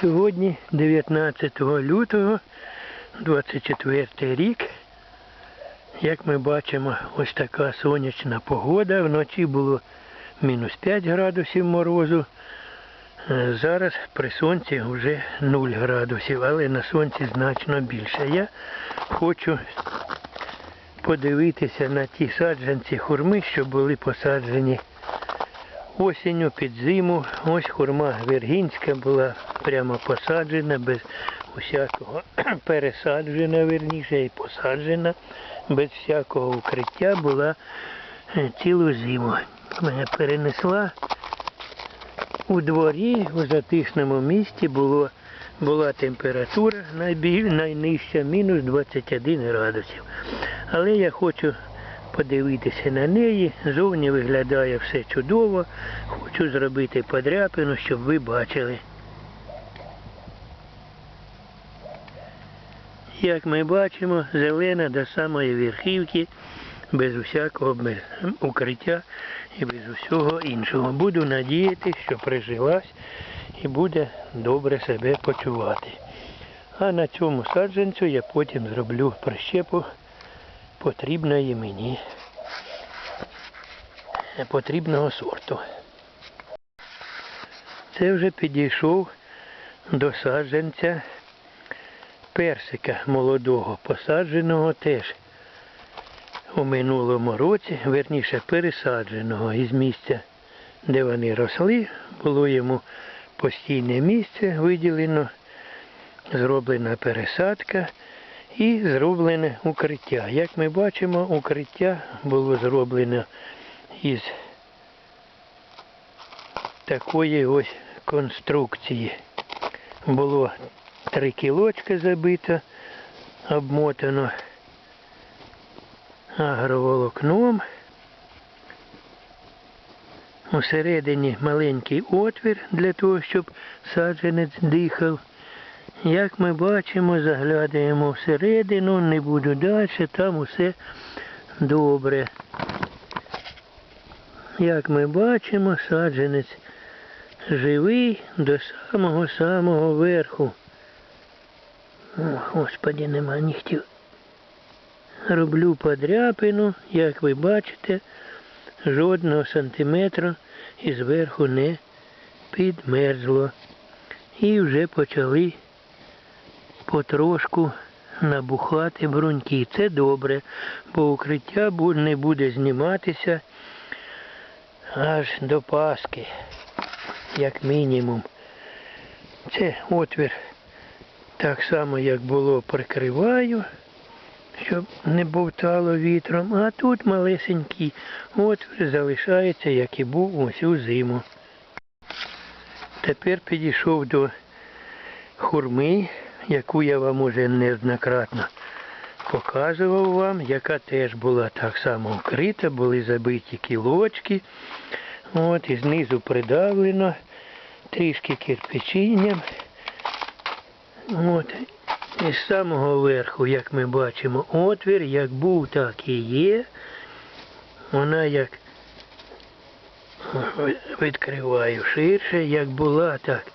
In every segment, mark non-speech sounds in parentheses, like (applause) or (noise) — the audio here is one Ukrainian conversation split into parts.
Сьогодні 19 лютого 24 рік. Як ми бачимо, ось така сонячна погода. Вночі було мінус 5 градусів морозу. Е, Зараз при сонці вже 0 градусів, але на сонці значно більше. Я хочу подивитися на ті саджанці хурми, що були посаджені осінню під зиму. Ось хурма вергінська була прямо посаджена, без усякого (clears throat) пересаджена, верніше, і посаджена, без всякого укриття була е, цілу зиму. Мене перенесла у дворі, у затишному місті було, була температура найбіль, найнижча, мінус 21 градусів. Але я хочу подивитися на неї. Зовні виглядає все чудово. Хочу зробити подряпину, щоб ви бачили. Як ми бачимо, зелена до самої верхівки, без усякого укриття і без усього іншого. Буду надіятися, що прижилась і буде добре себе почувати. А на цьому саджанцю я потім зроблю прищепу потрібної мені потрібного сорту. Це вже підійшов до саджанця персика молодого, посадженого теж у минулому році, верніше пересадженого із місця, де вони росли, було йому постійне місце виділено, зроблена пересадка і зроблене укриття. Як ми бачимо, укриття було зроблено із такої ось конструкції. Було три кілочка забито, обмотано агроволокном. Усередині маленький отвір для того, щоб саджанець дихав. Як ми бачимо, заглядаємо всередину, не буду далі, там усе добре. Як ми бачимо, саджанець живий до самого-самого верху. О, Господі, нема нігтів. Роблю подряпину, як ви бачите, жодного сантиметра і зверху не підмерзло. І вже почали потрошку набухати бруньки. Це добре, бо укриття не буде зніматися аж до Паски, як мінімум. Це отвір так само, як було, прикриваю, щоб не бовтало вітром, а тут малесенький отвір залишається, як і був усю зиму. Тепер підійшов до хурми, яку я вам уже неоднократно показував вам, яка теж була так само вкрита, були забиті кілочки. От, і знизу придавлено трішки кирпичинням. От. І з самого верху, як ми бачимо, отвір, як був, так і є. Вона як відкриваю ширше, як була, так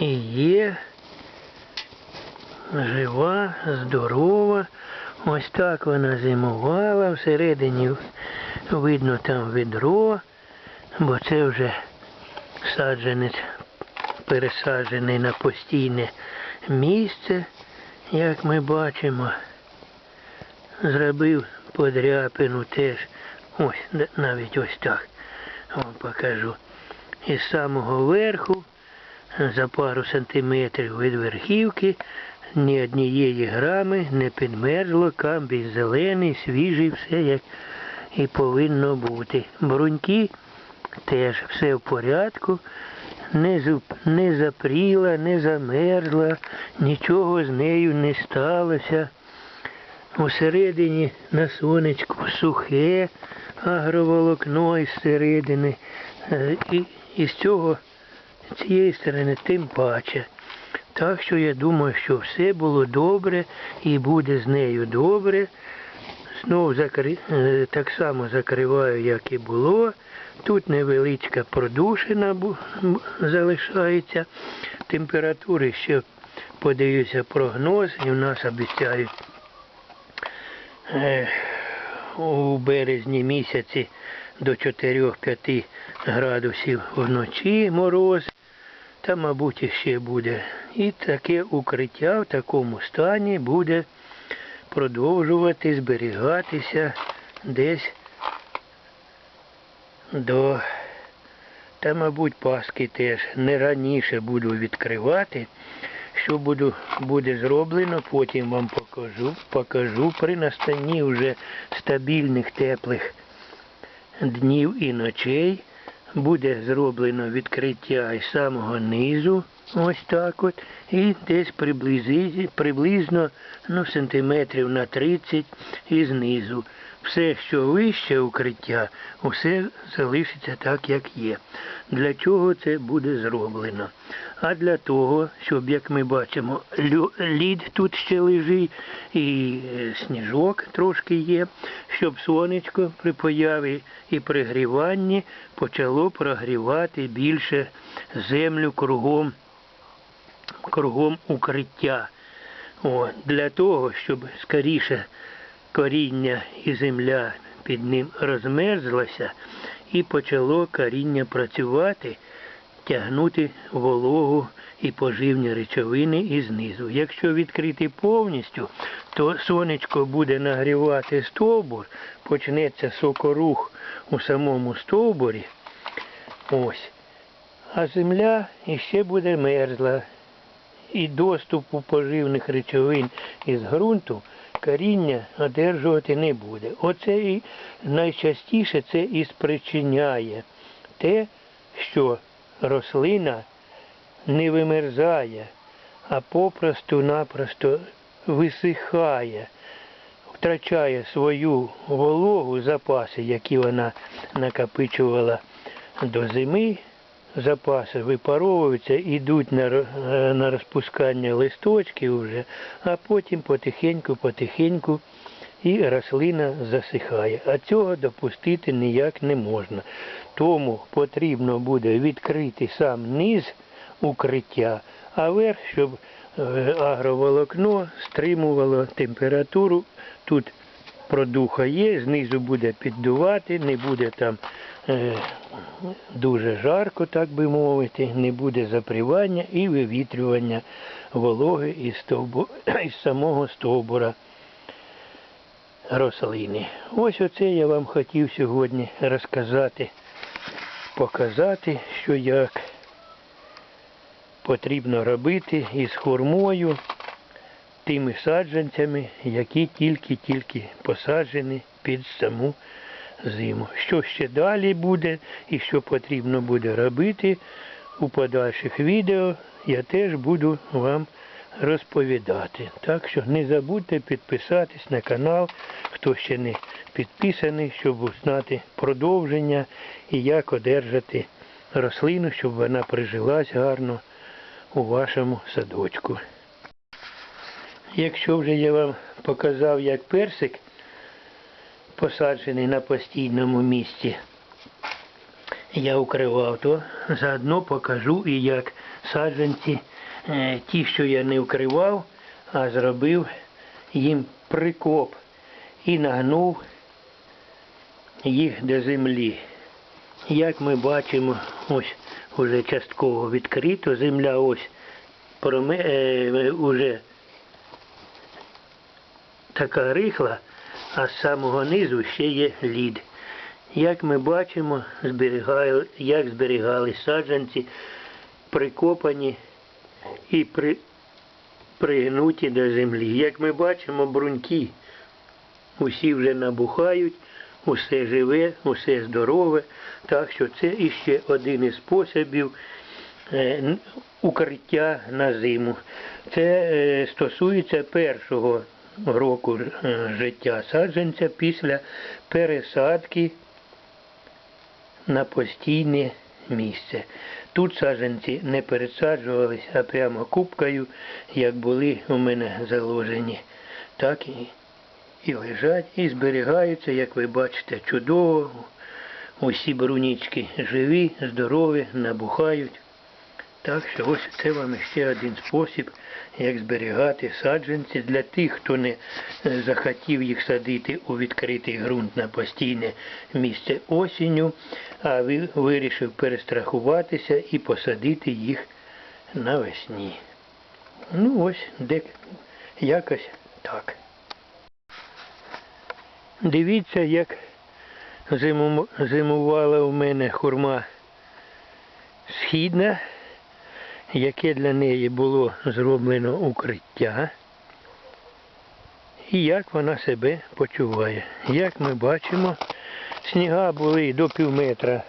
і є. Жива, здорова. Ось так вона зимувала. Всередині видно там відро, бо це вже саджанець пересаджений на постійне місце, як ми бачимо. Зробив подряпину теж. Ось, навіть ось так. Вам покажу. Із самого верху, за пару сантиметрів від верхівки, ні однієї грами не підмерзло, камбій зелений, свіжий, все як і повинно бути. Бруньки теж все в порядку, не, зуп, не запріла, не замерзла, нічого з нею не сталося. Усередині на сонечку сухе агроволокно із середини. Е, І, і з цього, з цієї сторони тим паче. Так що я думаю, що все було добре і буде з нею добре. Знов закри... е, так само закриваю, як і було. Тут невеличка продушина залишається. Температури ще подивився прогноз і в нас обіцяють е, у березні місяці до 4-5 градусів вночі мороз. Та, мабуть, іще буде. І таке укриття в такому стані буде продовжувати зберігатися десь до, та, мабуть, Пасхи теж не раніше буду відкривати. Що буду, буде зроблено, потім вам покажу. Покажу при настанні вже стабільних теплих днів і ночей. Буде зроблено відкриття із самого низу, ось так от, і десь приблизно ну, сантиметрів на 30 і знизу. Все, що вище укриття, усе залишиться так, як є. Для чого це буде зроблено? А для того, щоб, як ми бачимо, лід тут ще лежить, і е, сніжок трошки є, щоб сонечко при появі і пригріванні почало прогрівати більше землю кругом, кругом укриття. О, для того, щоб скоріше коріння і земля під ним розмерзлася і почало коріння працювати, тягнути вологу і поживні речовини і знизу. Якщо відкрити повністю, то сонечко буде нагрівати стовбур, почнеться сокорух у самому стовбурі. Ось. А земля іще буде мерзла. І доступу поживних речовин із ґрунту коріння одержувати не буде. Оце і найчастіше це і спричиняє те, що рослина не вимерзає, а попросту-напросто висихає, втрачає свою вологу, запаси, які вона накопичувала до зими. Запаси випаровуються, йдуть на, е, на розпускання листочків вже, а потім потихеньку-потихеньку і рослина засихає. А цього допустити ніяк не можна. Тому потрібно буде відкрити сам низ укриття, а верх, щоб е, агроволокно стримувало температуру. Тут продуха є, знизу буде піддувати, не буде там дуже жарко, так би мовити, не буде запрівання і вивітрювання вологи із, стовбу, (clears throat) із самого стовбура рослини. Ось оце я вам хотів сьогодні розказати, показати, що як потрібно робити із хурмою, тими саджанцями, які тільки-тільки посаджені під саму зиму. Що ще далі буде і що потрібно буде робити у подальших відео, я теж буду вам розповідати. Так що не забудьте підписатись на канал, хто ще не підписаний, щоб узнати продовження і як одержати рослину, щоб вона прижилась гарно у вашому садочку. Якщо вже я вам показав, як персик посаджений на постійному місці, я укривав, то заодно покажу і як саджанці, е, ті, що я не вкривав, а зробив їм прикоп і нагнув їх до землі. Як ми бачимо, ось уже частково відкрито, земля ось проме, е, уже така рихла, а з самого низу ще є лід. Як ми бачимо, зберігали, як зберігали саджанці, прикопані і при, пригнуті до землі. Як ми бачимо, бруньки усі вже набухають, усе живе, усе здорове. Так що це іще один із способів е, укриття на зиму. Це е, стосується першого року е, життя саджанця після пересадки на постійне місце. Тут саджанці не пересаджувались, а прямо купкою, як були у мене заложені, так і і лежать, і зберігаються, як ви бачите, чудово. Усі брунічки живі, здорові, набухають. Так що ось це вам ще один спосіб, як зберігати саджанці для тих, хто не е, захотів їх садити у відкритий ґрунт на постійне місце осінню, а вирішив перестрахуватися і посадити їх навесні. Ну ось, де якось так. Дивіться, як зимувала у мене хурма східна, яке для неї було зроблено укриття, і як вона себе почуває. Як ми бачимо, сніга були до пів метра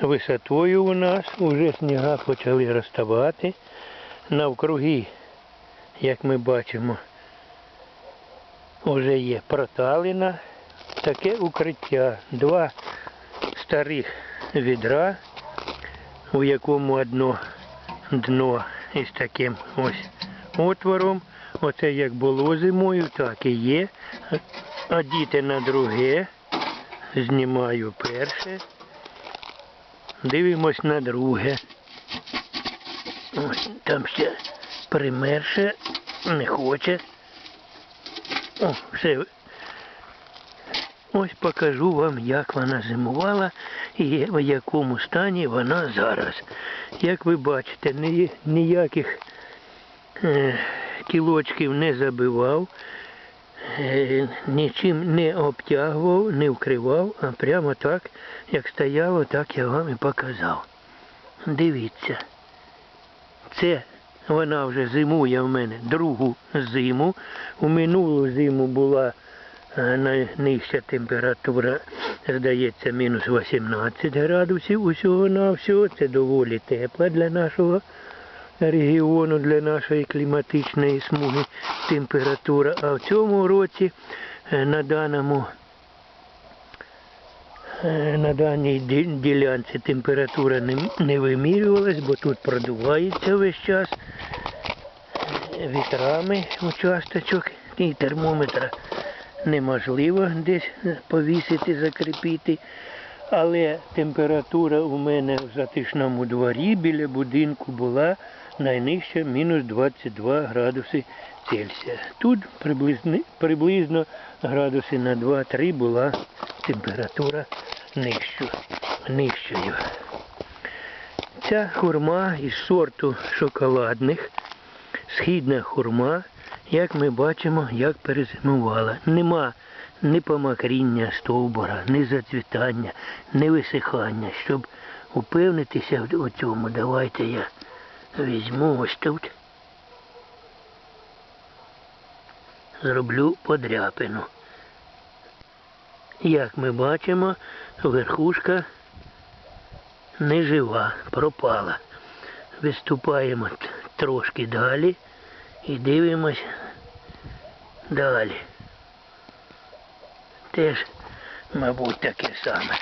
висотою у нас, уже сніга почали розставати. Навкруги, як ми бачимо, вже є проталина, таке укриття. Два старих відра, у якому одно дно із таким ось отвором. Оце як було зимою, так і є. Одіти на друге. Знімаю перше. Дивимось на друге. Ось там ще примерше, не хоче. О, все. Ось покажу вам, як вона зимувала і в якому стані вона зараз. Як ви бачите, ніяких е, кілочків не забивав, е, нічим не обтягував, не вкривав, а прямо так, як стояло, так я вам і показав. Дивіться. Це вона вже зимує в мене другу зиму. У минулу зиму була найнижча температура, здається, мінус 18 градусів усього на всього. Це доволі тепла для нашого регіону, для нашої кліматичної смуги температура. А в цьому році е, на даному Е, на даній ділянці температура не, вимірювалась, бо тут продувається весь час е, вітрами участочок і термометра неможливо десь повісити, закріпити. Але температура у мене в затишному дворі біля будинку була найнижча мінус 22 градуси Цельсія. Тут приблизно, приблизно градуси на 2-3 була температура нижчою. нижчою. Ця хурма із сорту шоколадних, східна хурма, як ми бачимо, як перезимувала. Нема ні помакріння стовбура, ні зацвітання, ні висихання. Щоб упевнитися у цьому, давайте я візьму ось тут. Зроблю подряпину. Як ми бачимо, верхушка не жива, пропала. Виступаємо трошки далі і дивимось далі. Теж, мабуть, таке саме.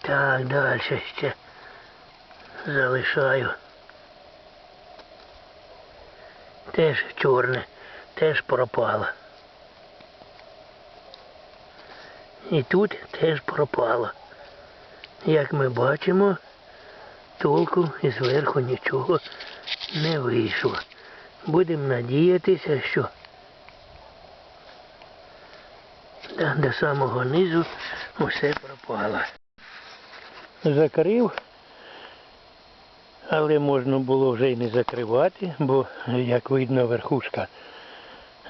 Так, далі ще залишаю. Теж чорне, теж пропало. І тут теж пропало. Як ми бачимо, толку і зверху нічого не вийшло. Будемо надіятися, що до, самого низу усе пропало. Закрив, але можна було вже й не закривати, бо, як видно, верхушка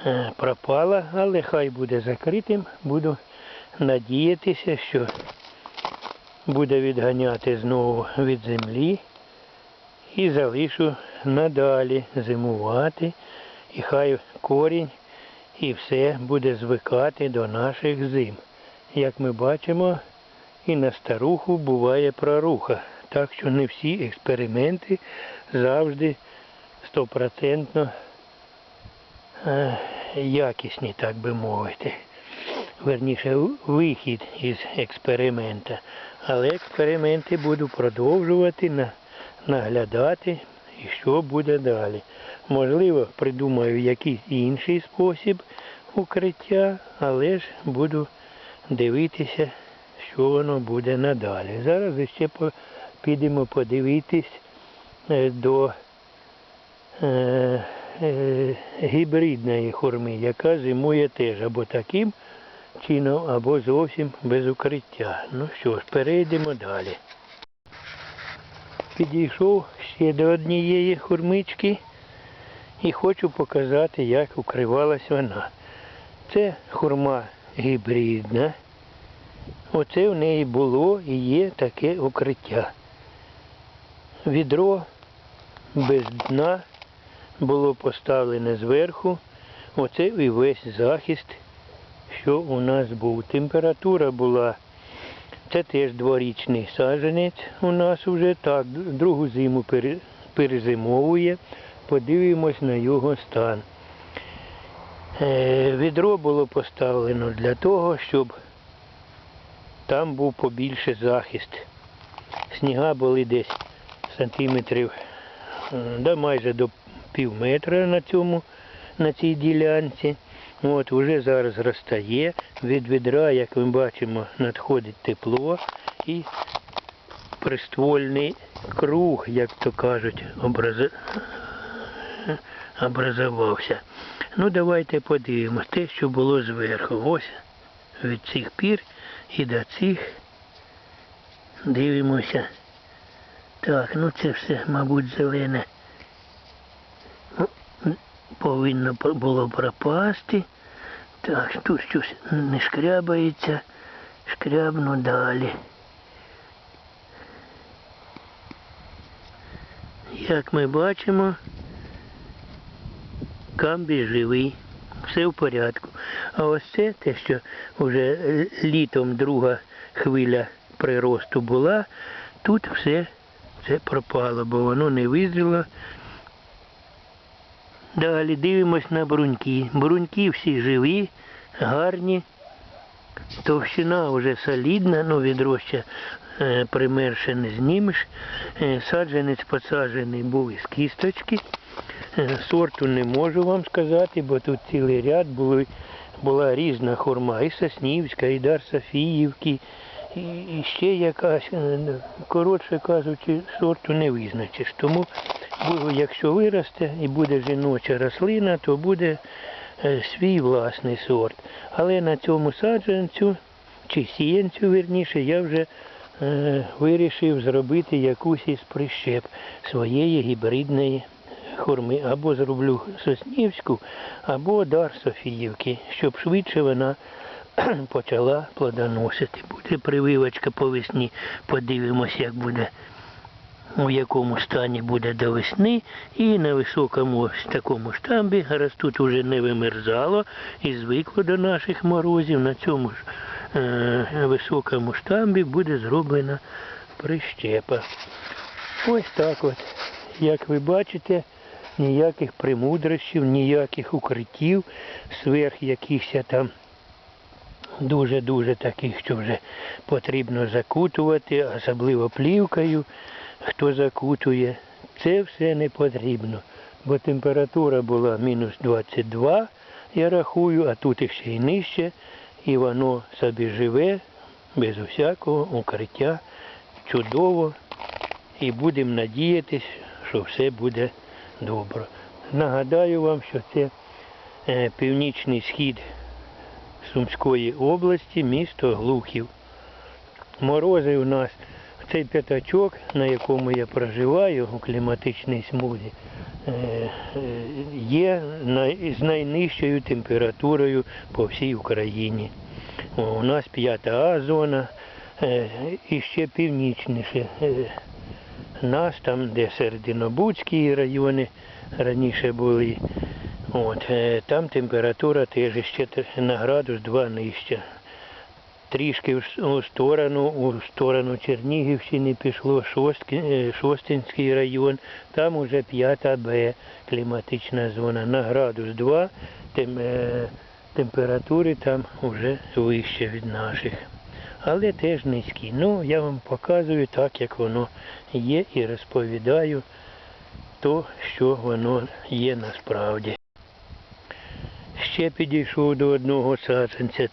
е, пропала, але хай буде закритим, буду надіятися, що буде відганяти знову від землі і залишу надалі зимувати, і хай корінь і все буде звикати до наших зим. Як ми бачимо, і на старуху буває проруха. Так що не всі експерименти завжди стопроцентно е, якісні, так би мовити. Верніше, вихід із експеримента. Але експерименти буду продовжувати на, наглядати і що буде далі. Можливо, придумаю якийсь інший спосіб укриття, але ж буду дивитися, що воно буде надалі. Зараз ще підемо подивитись е, до е, е, гібридної хурми, яка зимує теж або таким чином, або зовсім без укриття. Ну що ж, перейдемо далі. Підійшов ще до однієї хурмички і хочу показати, як укривалась вона. Це хурма гібридна. Оце в неї було і є таке укриття. Відро без дна було поставлене зверху. Оце і весь захист, що у нас був. Температура була, це теж дворічний саджанець у нас вже так, другу зиму перезимовує. Подивимось на його стан. Е, Відро було поставлено для того, щоб там був побільше захист. Сніга були десь сантиметрів да, майже до пів метра на цьому, на цій ділянці. От, вже зараз розтає. Від відра, як ми бачимо, надходить тепло і приствольний круг, як то кажуть, образи... образувався. Ну, давайте подивимось те, що було зверху. Ось від цих пір і до цих дивимося. Так, ну це все, мабуть, зелене. Повинно було пропасти. Так, тут щось не шкрябається. Шкрябну далі. Як ми бачимо, камбій живий, все в порядку. А ось це те, що вже літом друга хвиля приросту була, тут все це пропало, бо воно не визріло. Далі дивимось на бруньки. Бруньки всі живі, гарні. Товщина вже солідна, ну відро ще е, примерше не знімеш. Е, саджанець посаджений був із кісточки. Е, Сорту не можу вам сказати, бо тут цілий ряд були, була різна хурма, і Соснівська, і Дар Софіївки, і, ще якась, коротше кажучи, сорту не визначиш. Тому, якщо виросте і буде жіноча рослина, то буде е, свій власний сорт. Але на цьому саджанцю, чи сіянцю, вірніше, я вже е, вирішив зробити якусь із прищеп своєї гібридної хурми. Або зроблю Соснівську, або дар Софіївки, щоб швидше вона (clears throat) почала плодоносити. Буде прививочка по весні, подивимось, як буде, у якому стані буде до весни. І на високому такому штамбі, раз тут уже не вимерзало і звикло до наших морозів, на цьому ж е, високому штамбі буде зроблена прищепа. Ось так от. Як ви бачите, ніяких примудрощів, ніяких укриттів, сверх якихось там дуже-дуже таких, що вже потрібно закутувати, особливо плівкою, хто закутує. Це все не потрібно, бо температура була мінус 22, я рахую, а тут ще й нижче, і воно собі живе без усякого укриття чудово. І будемо надіятись, що все буде добре. Нагадаю вам, що це е, північний схід Сумської області, місто Глухів. Морози у нас, цей п'ятачок, на якому я проживаю у кліматичній смузі, е, е, є з найнижчою температурою по всій Україні. У нас п'ята А зона е, і ще північніше. Нас там, де Серединобудські райони раніше були, От, там температура теж ще на градус 2 нижча. Трішки в сторону, у сторону Чернігівщини пішло е, Шостинський район, там уже 5 Б кліматична зона. На градус 2 тем, е, температури там вже вище від наших. Але теж низькі. Ну, я вам показую так, як воно є, і розповідаю то, що воно є насправді. ще підійшов до одного саджанця.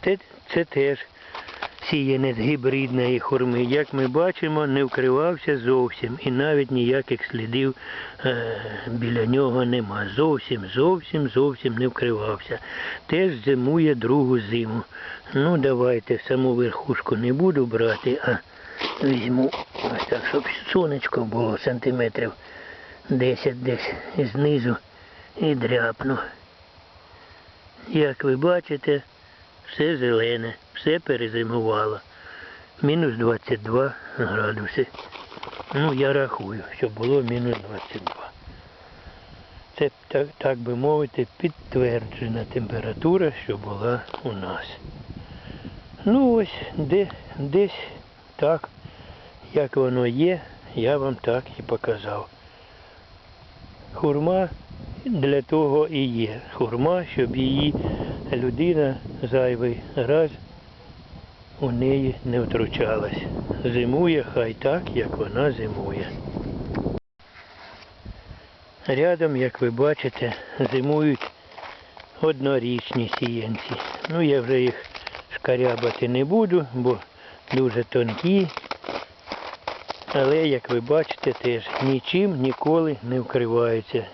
Це теж сіянець гібридної хурми. Як ми бачимо, не вкривався зовсім і навіть ніяких слідів е, біля нього нема. Зовсім, зовсім, зовсім не вкривався. Теж зимує другу зиму. Ну, давайте саму верхушку не буду брати, а візьму ось так, щоб сонечко було сантиметрів 10 десь знизу і дряпну. Як ви бачите, все зелене, все перезимувало. Мінус 22 градуси. Ну, я рахую, що було мінус 22. Це, так, так би мовити, підтверджена температура, що була у нас. Ну ось, де, десь так, як воно є, я вам так і показав. Хурма для того і є. Хурма, щоб її людина зайвий раз у неї не втручалась. Зимує хай так, як вона зимує. Рядом, як ви бачите, зимують однорічні сіянці. Ну, я вже їх шкарябати не буду, бо дуже тонкі. Але, як ви бачите, теж нічим ніколи не вкриваються.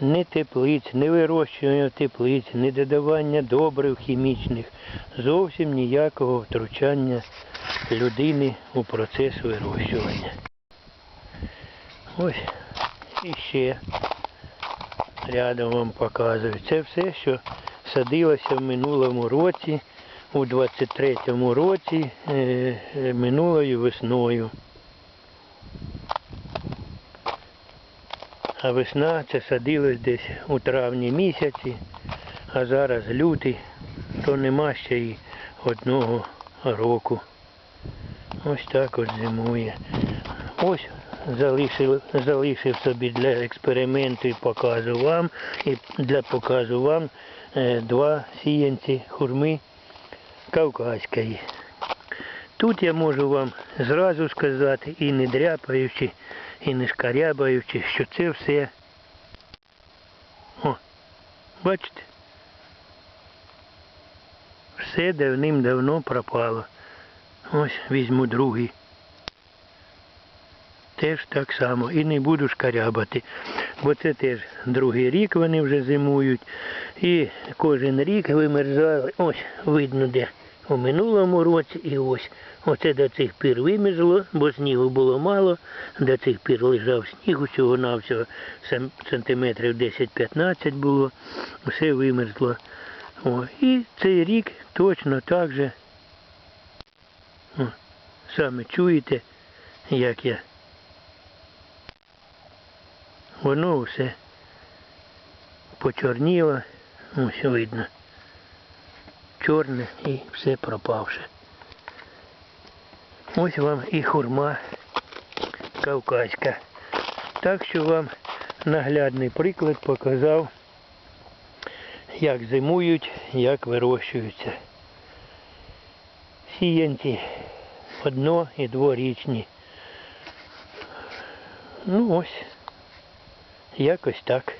Ні теплиць, ні вирощування теплиць, ні додавання добрив хімічних, зовсім ніякого втручання людини у процес вирощування. Ось іще рядом вам показую. Це все, що садилося в минулому році, у 23-му році, е, е, минулою весною. А весна це садилось десь у травні місяці, а зараз лютий, то нема ще й одного року. Ось так от зимує. Ось залишив, залишив собі для експерименту і показу вам, і для показу вам е, два сіянці хурми кавказької. Тут я можу вам зразу сказати, і не дряпаючи, і не шкарябаючи, що це все. О, бачите? Все давним-давно пропало. Ось візьму другий. Теж так само. І не буду шкарябати. Бо це теж другий рік вони вже зимують. І кожен рік вимерзали. Ось видно де. У минулому році і ось. Оце до цих пір вимерзло, бо снігу було мало, до цих пір лежав сніг, усього навсього сантиметрів 10-15 було, все вимерзло. О, і цей рік точно так же. О, саме чуєте, як я. Воно все почорніло, ось видно чорне і все пропавше. Ось вам і хурма кавказька. Так що вам наглядний приклад показав, як зимують, як вирощуються. Сіянці одно- і дворічні. Ну ось, якось так.